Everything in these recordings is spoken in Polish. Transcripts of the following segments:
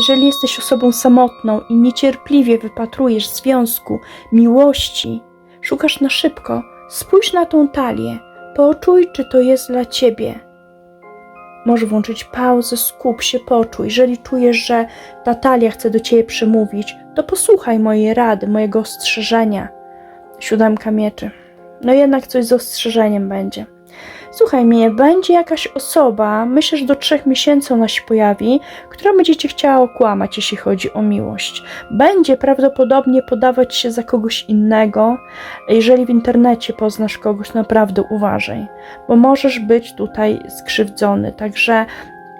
jeżeli jesteś osobą samotną i niecierpliwie wypatrujesz związku, miłości, szukasz na szybko, spójrz na tą talię, poczuj, czy to jest dla ciebie. Możesz włączyć pauzę, skup się, poczuj. Jeżeli czujesz, że ta talia chce do ciebie przemówić, to posłuchaj mojej rady, mojego ostrzeżenia. Siódemka mieczy. No jednak coś z ostrzeżeniem będzie. Słuchaj mnie, będzie jakaś osoba, myślę, że do trzech miesięcy ona się pojawi, która będzie cię chciała okłamać, jeśli chodzi o miłość. Będzie prawdopodobnie podawać się za kogoś innego. Jeżeli w internecie poznasz kogoś, naprawdę uważaj, bo możesz być tutaj skrzywdzony. Także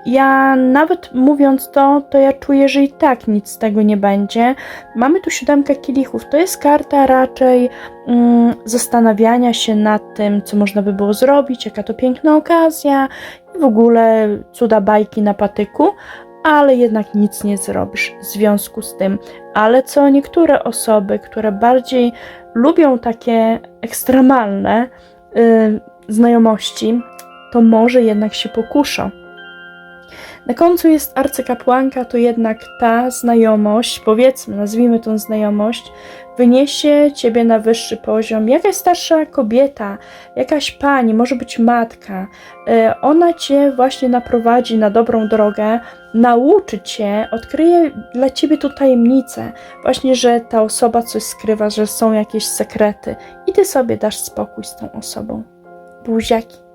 ja nawet mówiąc to, to ja czuję, że i tak nic z tego nie będzie. Mamy tu siódemkę kielichów. To jest karta raczej mm, zastanawiania się nad tym, co można by było zrobić, jaka to piękna okazja i w ogóle cuda bajki na patyku, ale jednak nic nie zrobisz w związku z tym. Ale co niektóre osoby, które bardziej lubią takie ekstremalne y, znajomości, to może jednak się pokuszą. Na końcu jest arcykapłanka, to jednak ta znajomość, powiedzmy, nazwijmy tą znajomość, wyniesie ciebie na wyższy poziom. Jakaś starsza kobieta, jakaś pani, może być matka, y, ona cię właśnie naprowadzi na dobrą drogę, nauczy cię, odkryje dla ciebie tu tajemnicę, właśnie, że ta osoba coś skrywa, że są jakieś sekrety i ty sobie dasz spokój z tą osobą. Buziaki.